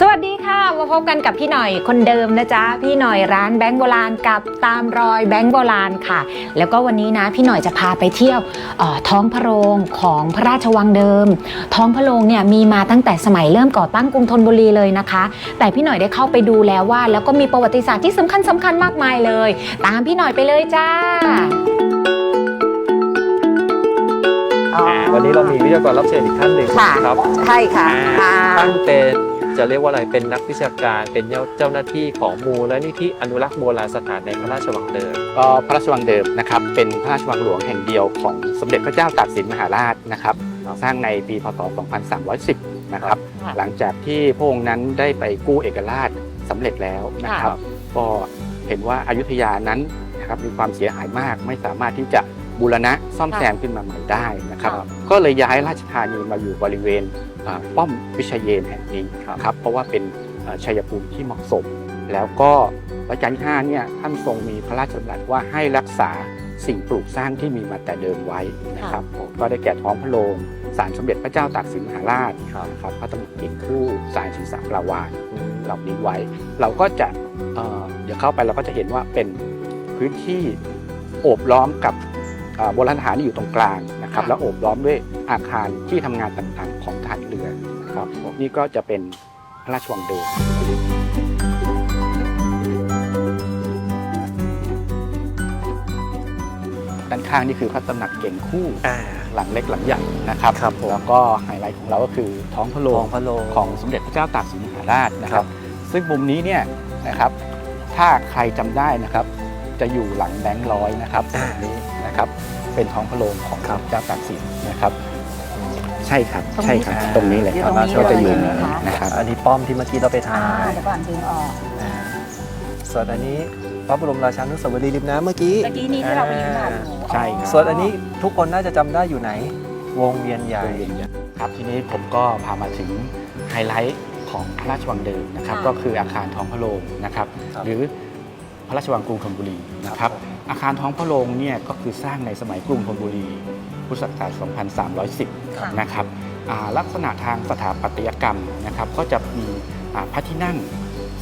สวัสดีค่ะ มาพบกันกับพี่หน่อยคนเดิมนะจ๊ะ พี่หน่อยร้านแบงก์โบราณกับตามรอยแบงก์โบราณค่ะ แล้วก็วันนี้นะพี่หน่อยจะพาไปเที่ยวเอ่อท้องพระโรงของพระราชวังเดิม ท้องพระโรงเนี่ยมีมาตั้งแต่สมัยเริ่มก่อตั้งกรุงธนบุรีเลยนะคะ แต่พี่หน่อยได้เข้าไปดูแล้วว่า แล้วก็มีประวัติศาสตร์ที่สำคัญสำคัญมากมายเลย ตามพี่หน่อยไปเลยจ้าวันนี้เรามีวิทยากรรับเชิญอีกท่านหนึ่งค่ะครับใช่ค่ะอ่าท่านเป็น จะเรียกว่าอะไรเป็นนักวิชาการ เป็นเจ้าเจ้าหน้าที่ของมูลนิธิอนุรักษ์โบราณสถานในพระราชวังเดิมก็พระราชวังเดิมนะครับเป็นพระราชวังหลวงแห่งเดียวของสมเด็จพระเจ้าตากสินมหาราชนะครับครับสร้างในปีพศ 2310 นะครับค่ะหลังจากที่พระองค์นั้นได้ไปกู้เอกราชสำเร็จแล้วนะครับ ก็เห็นว่าอายุทยานั้นนะครับมีความเสียหายมากไม่สามารถที่จะบูรณะซ่อมแซมขึ้นมาใหม่ได้นะครับค่ะก็เลยย้ายราชธานีมาอยู่บริเวณอ่า ป้อมวิเชยเยนแห่งนี้ครับเพราะว่าเป็นเอ่อชัยภูมิที่เหมาะสม แล้วก็รัชกาลที่5เนี่ยท่านทรงมีพระราชดำรัสว่าให้รักษาสิ่งปลูกสร้างที่มีมาแต่เดิมไว้นะครับก็ได้แก่ท้องพระโรงศาลสมเด็จพระเจ้าตากสินมหาราชนะครับพระตำหนักเก่งคู่ศาลศีรษะปลาวานเหล่านี้ไว้ เราก็จะเอ่อเดี๋ยวเข้าไปเราก็จะเห็นว่าเป็นพื้นที่โอบล้อมกับเอ่อโบราณสถานที่อยู่ตรงกลางนะครับค่ะแล้วโอบล้อมด้วยอาคารที่ทำงานต่างๆ ของทหารเรือ นะครับนี่ก็จะเป็นพระราชวังเดิมด้านข้างนี่คือพระตำหนักเก่งคู่อ่าหลังเล็กหลังใหญ่นะครับครับผมแล้วก็ไฮไลท์ของเราก็คือท้องพระโรของงพระโรงของสมเด็จพระเจ้าตากสินมหาราชนะคครัรับบซึ่งมุมนี้เนี่ยนะครับ ถ้าใครจำได้นะครับ จะอยู่หลังแบงค์ร้อยนะครับตรงนี้นะครับ เป็นท้องพระโรงของพระเจ้าตากสินนะครับ ใช่ครับใช่ครับ ตรงนี้เลยครับอยู่ตรงนี้ก็จะอยู่เลยนะคะ นะครับ อันนี้ป้อมที่เมื่อกี้เราไปถ่าอ่ายเดี๋ยวก่อนดึงออก อ่าส่วนอันนี้พระบรมราชานุสาวรีย์ริมน้ำเมื่อกี้ เมื่อกี้นี้ที่เราไปยืนถ่ายหมูใช่ครับ ส่วนอันนี้ทุกคนน่าจะจำได้อยู่ไหน วงเวียนใหญ่ โรงเรียนใหญ่ครับทีนี้ผมก็พามาถึงไฮไลท์ของพระราชวังเดิมนะครับ ค่ะ ก็คืออาคารท้องพระโรงนะครับครับ หรือพระราชวังกรุงธนบุรีนะคครัรับบอาคารท้องพระโรงเนี่ยก็คือสร้างในสมัยกรุงธนบุรี พุทธศักราชค่ะ2310 นะครับอ่าลักษณะทางสถาปัตยกรรมนะครับก็จะมีอ่าพระที่นั่ง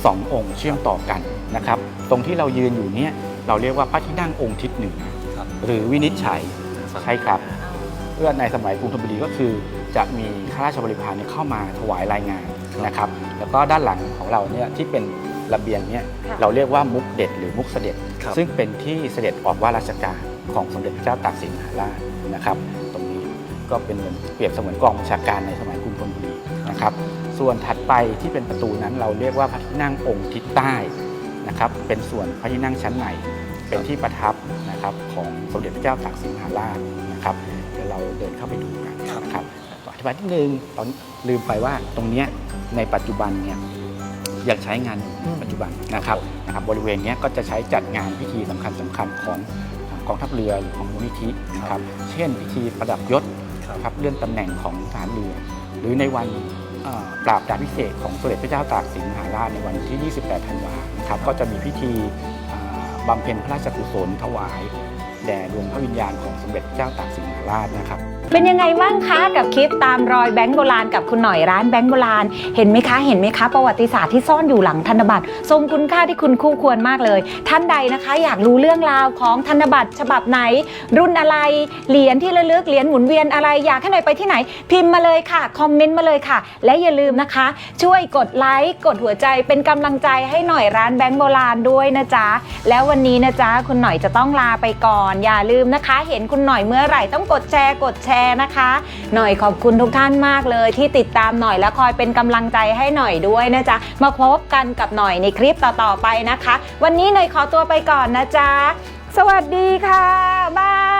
สององค์เชื่อมต่อกันนะครับ ตรงที่เรายืนอยู่เนี่ยเราเรียกว่าพระที่นั่งองค์ทิศเหนือครับหรือวินิจฉัยใช่ครับเพื่อในสมัยกรุงธนบุรีก็คือ จะมีข้าราชบริพารเนี่ยเข้ามาถวายรายงานนะครับ แล้วก็ด้านหลังของเราเนี่ยที่เป็นระเบียงเนี่ยค่ะเราเรียกว่ามุกเด็ดหรือมุกเสด็จครับซึ่งเป็นที่เสด็จออกว่าราชการ ของสมเด็จพระเจ้าตากสินมหาราชนะครับ ตรงนี้ก็เป็นเหมือนเปรียบเสมือนกองบัญชาการในสมัยกรุงธนบุรีนะครับ ส่วนถัดไปที่เป็นประตูนั้นเราเรียกว่าพระที่นั่งองค์ทิศใต้นะครับ เป็นส่วนพระที่นั่งชั้นในเป็นที่ประทับนะครับของสมเด็จพระเจ้าตากสินมหาราชนะครับเดี๋ยวเราเดินเข้าไปดูกันนะครับอธิบายนิดนึงตอนลืมไปว่าตรงนี้ในปัจจุบันเนี่ยยังใช้งานปัจจุบันนะครับนะครับบริเวณนี้ก็จะใช้จัดงานพิธีสำคัญสำคัญของ กองทัพเรือหรือของมูลนิธินะครับเช่นพิธีประดับยศครับครับเลื่อนตำแหน่งของทหารเรือ หรือในวันเอ่อปราบดาบพิเศษกของสมเด็จพระเจ้าตากสินมหาราชในวันที่ 28 ธันวานะครับก็จะมีพิธีอ่าบำเพ็ญพระราชกุศลถวาย แด่ดวงพระวิญญาณของสมเด็จพระเจ้าตากสินมหาราชนะครับ เป็นยังไงบ้างคะกับคลิปตามรอยแบงก์โบราณกับคุณหน่อยร้านแบงก์โบราณ เห็นไหมคะ เห็นไหมคะ ประวัติศาสตร์ที่ซ่อนอยู่หลังธนบัตรทรงคุณค่าที่คุณคู่ควรมากเลย ท่านใดนะคะ อยากรู้เรื่องราวของธนบัตรฉบับไหน รุ่นอะไรเหรียญที่ระลึกเหรียญหมุนเวียนอะไรอยากให้หน่อยไปที่ไหน พิมพ์มาเลยค่ะคอมเมนต์มาเลยค่ะ และอย่าลืมนะคะ ช่วยกดไลค์กดหัวใจเป็นกำลังใจให้หน่อยร้านแบงก์โบราณด้วยนะจ๊ะแล้ววันนี้นะจ๊ะคุณหน่อยจะต้องลาไปก่อน อย่าลืมนะคะ เห็นคุณหน่อยเมื่อไหร่ต้องกดแชร์กดแชร์นะคะ หน่อยขอบคุณทุกท่านมากเลยที่ติดตามหน่อยและคอยเป็นกำลังใจให้หน่อยด้วยนะจ๊ะ มาพบกันกับหน่อยในคลิปต่อๆไปนะคะ วันนี้หน่อยขอตัวไปก่อนนะจ๊ะ สวัสดีค่ะ บาย